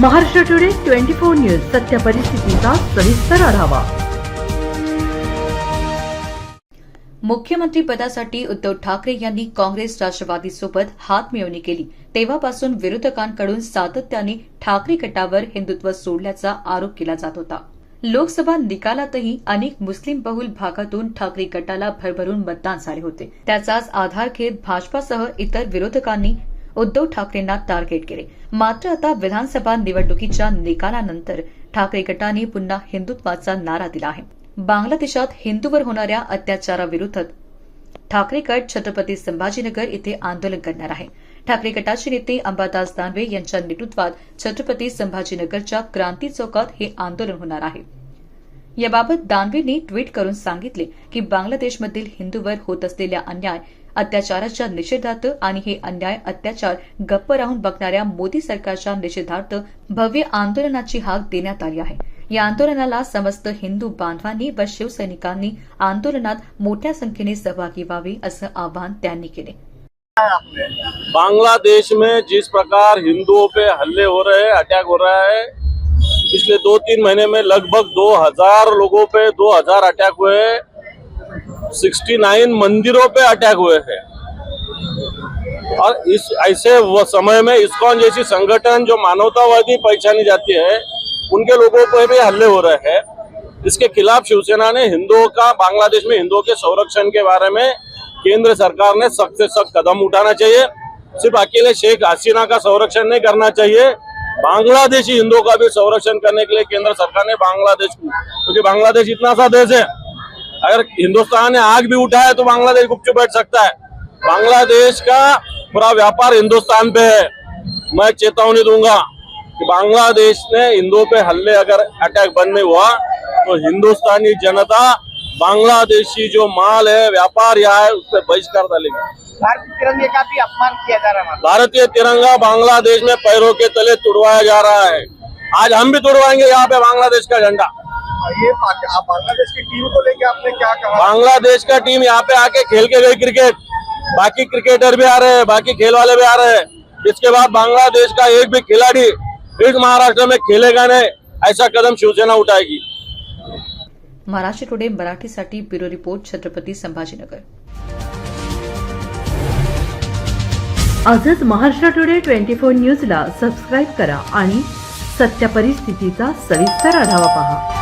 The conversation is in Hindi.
Maharashtra today twenty four news सत्य परिस्थितीचा सविस्तर आढावा. मुख्यमंत्री पदासाठी उद्धव ठाकरे यांनी काँग्रेस राष्ट्रवादीसोबत हातमिळवणी केली. तेव्हापासून विरोधकांकडून सातत्याने ठाकरे गटावर हिंदुत्व सोडल्याचा आरोप केला जात होता. लोकसभा निकालातही अनेक मुस्लिम बहुल भागातून ठाकरे गटाला भरभरून मतदान झाले होते. त्याचाच आधार घेत भाजपासह इतर विरोधकांनी उद्धव ठाकरेंना टार्गेट केले. मात्र आता विधानसभा निवडणुकीच्या निकालानंतर ठाकरे गटाने पुन्हा हिंदुत्वाचा नारा दिला आहे. बांगलादेशात हिंदूवर होणाऱ्या अत्याचाराविरोधात ठाकरे गट छत्रपती संभाजीनगर इथे आंदोलन करणार आहे. ठाकरे गटाचे नेते अंबादास दानवे यांच्या नेतृत्वात छत्रपती संभाजीनगरच्या क्रांती चौकात हे आंदोलन होणार आहे. याबाबत दानवेंनी ट्विट करून सांगितले की बांगलादेशमधील हिंदूवर होत असलेल्या अन्याय अत्याचाराच्या निषेधार्थ आणि हे अन्याय अत्याचार गप्प राहून बघणाऱ्या मोदी सरकारच्या निषेधार्थ भव्य आंदोलनाची हाक देण्यात आली आहे. या आंदोलनाला समस्त हिंदू बांधवांनी व शिवसैनिकांनी आंदोलनात मोठ्या संख्येने सहभागी व्हावे असं आवाहन त्यांनी केले. बांग्लादेश में जिस प्रकार हिंदुओं पे हल्ले हो रहे हैं अटैक हो रहा है पिछले दो तीन महीने में लगभग 2000 लोगों पे 2000 अटैक हुए हैं। 69 मंदिरों पे अटैक हुए हैं। और इस, ऐसे वो समय में इस्कॉन जैसी संगठन जो मानवतावादी पहचानी जाती है, उनके लोगों पर भी हल्ले हो रहे हैं। इसके खिलाफ शिवसेना ने हिंदुओं का, बांग्लादेश में हिंदुओं के संरक्षण के बारे में केंद्र सरकार ने सख्त से सख्त कदम उठाना चाहिए। सिर्फ़ अकेले शेख हसीना का संरक्षण नहीं करना चाहिए, बांग्लादेशी हिंदुओं का भी संरक्षण करने के लिए केंद्र सरकार ने बांग्लादेश को, क्योंकि बांग्लादेश इतना सा देश है। अगर हिंदुस्तान ने आग भी उठाया तो बांग्लादेश गुपचुप बैठ सकता है। बांग्लादेश का पूरा व्यापार हिंदुस्तान पे है। मैं चेतावनी दूँगा कि बांग्लादेश ने हिंदुओं पे हल्ले अगर अटैक बंद नहीं हुआ तो हिंदुस्तानी जनता बांग्लादेशी जो माल है व्यापार यहाँ है उस पर बहिष्कार डालेगी। भारतीय तिरंगे का भी अपमान किया जा रहा है। भारतीय तिरंगा बांग्लादेश में पैरों के तले तुड़वाया जा रहा है। आज हम भी तुड़वाएँगे यहाँ पे बांग्लादेश का झंडा। ये आप बांग्लादेश की टीम को लेके आपने क्या कहा? बांग्लादेश का टीम यहाँ पे आके खेल के गई क्रिकेट। बाकी क्रिकेटर भी आ रहे हैं बाकी खेल वाले भी आ रहे हैं। इसके बाद बांग्लादेश का एक भी खिलाड़ी इस महाराष्ट्र में खेलेगा नहीं ऐसा कदम शिवसेना उठाएगी। महाराष्ट्र टुडे मराठीसाठी ब्युरो रिपोर्ट छत्रपती संभाजीनगर। आजच महाराष्ट्र टुडे ट्वेंटी फोर न्यूजला सबस्क्राईब करा आणि सत्य परिस्थितीचा सविस्तर आढावा पहा.